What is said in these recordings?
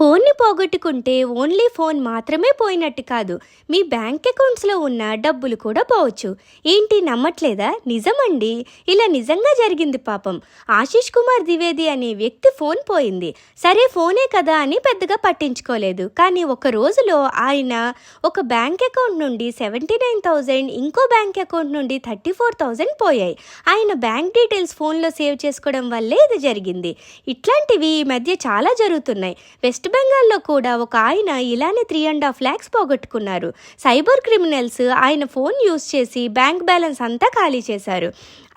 phố ఫోన్ని పోగొట్టుకుంటే only phone మాత్రమే పోయినట్టు కాదు. మీ బ్యాంక్ అకౌంట్స్లో ఉన్న డబ్బులు కూడా పోవచ్చు. ఏంటి నమ్మట్లేదా? నిజమండి. ఇలా నిజంగా జరిగింది పాపం. ఆశీష్ కుమార్ ద్వివేది అనే వ్యక్తి ఫోన్ పోయింది. సరే ఫోనే కదా అని పెద్దగా పట్టించుకోలేదు. కానీ ఒక రోజులో ఆయన ఒక బ్యాంక్ అకౌంట్ నుండి సెవెంటీ నైన్ థౌజండ్ ఇంకో బ్యాంక్ అకౌంట్ నుండి థర్టీ ఫోర్ థౌజండ్ పోయాయి. ఆయన బ్యాంక్ డీటెయిల్స్ ఫోన్లో సేవ్ చేసుకోవడం వల్లే ఇది జరిగింది. ఇట్లాంటివి ఈ మధ్య చాలా జరుగుతున్నాయి. వెస్ట్ బెంగాల్ బెంగాల్లో కూడా ఒక ఆయన ఇలానే త్రీ అండ్ హాఫ్ ల్యాక్స్ పోగొట్టుకున్నారు. సైబర్ క్రిమినల్స్ ఆయన ఫోన్ యూస్ చేసి బ్యాంక్ బ్యాలెన్స్ అంతా ఖాళీ చేశారు.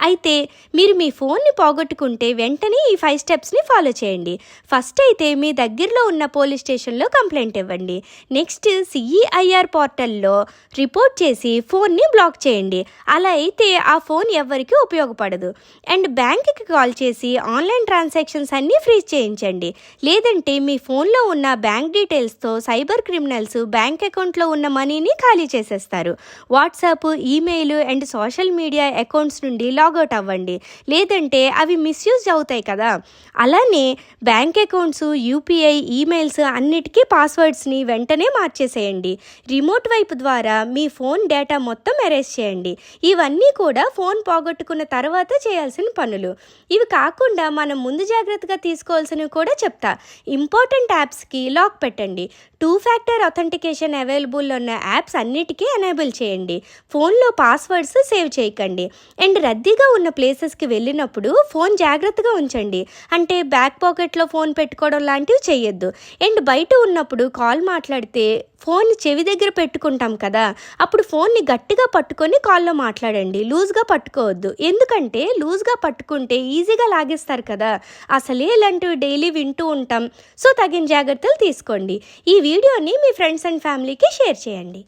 అయితే మీరు మీ ఫోన్ని పోగొట్టుకుంటే వెంటనే ఈ ఫైవ్ స్టెప్స్ని ఫాలో చేయండి. ఫస్ట్ అయితే మీ దగ్గరలో ఉన్న పోలీస్ స్టేషన్లో కంప్లైంట్ ఇవ్వండి. నెక్స్ట్ సిఈఐఆర్ పోర్టల్లో రిపోర్ట్ చేసి ఫోన్ని బ్లాక్ చేయండి. అలా అయితే ఆ ఫోన్ ఎవరికి ఉపయోగపడదు. అండ్ బ్యాంక్కి కాల్ చేసి ఆన్లైన్ ట్రాన్సాక్షన్స్ అన్నీ ఫ్రీజ్ చేయించండి. లేదంటే మీ ఫోన్లో ఉన్న బ్యాంక్ డీటెయిల్స్తో సైబర్ క్రిమినల్స్ బ్యాంక్ అకౌంట్లో ఉన్న మనీని ఖాళీ చేసేస్తారు. WhatsApp email and social media accounts నుండి లాగౌట్ అవ్వండి. లేదంటే అవి మిస్యూజ్ అవుతాయి కదా. అలానే బ్యాంక్ అకౌంట్స్ యూపీఐ ఈమెయిల్స్ అన్నిటికీ పాస్వర్డ్స్ని వెంటనే మార్చేసేయండి. రిమోట్ వైపు ద్వారా మీ ఫోన్ డేటా మొత్తం ఎరేస్ చేయండి. ఇవన్నీ కూడా ఫోన్ పోగొట్టుకున్న తర్వాత చేయాల్సిన పనులు. ఇవి కాకుండా మనం ముందు జాగ్రత్తగా తీసుకోవాల్సినవి కూడా చెప్తా. ఇంపార్టెంట్ యాప్స్కి లాక్ పెట్టండి. టూ ఫ్యాక్టర్ అథెంటికేషన్ అవైలబుల్ ఉన్న యాప్స్ అన్నిటికీ ఎనేబుల్ చేయండి. ఫోన్లో పాస్వర్డ్స్ సేవ్ చేయకండి. అండ్ ఖాళీగా ఉన్న ప్లేసెస్కి వెళ్ళినప్పుడు ఫోన్ జాగ్రత్తగా ఉంచండి. అంటే బ్యాక్ పాకెట్లో ఫోన్ పెట్టుకోవడం లాంటివి చేయొద్దు అండ్ బయట ఉన్నప్పుడు కాల్ మాట్లాడితే ఫోన్ చెవి దగ్గర పెట్టుకుంటాం కదా అప్పుడు ఫోన్ని గట్టిగా పట్టుకొని కాల్లో మాట్లాడండి. లూజ్గా పట్టుకోవద్దు. ఎందుకంటే లూజ్గా పట్టుకుంటే ఈజీగా లాగేస్తారు కదా. అసలే ఇలాంటివి డైలీ వింటూ ఉంటాం. సో తగిన జాగ్రత్తలు తీసుకోండి. ఈ వీడియోని మీ ఫ్రెండ్స్ అండ్ ఫ్యామిలీకి షేర్ చేయండి.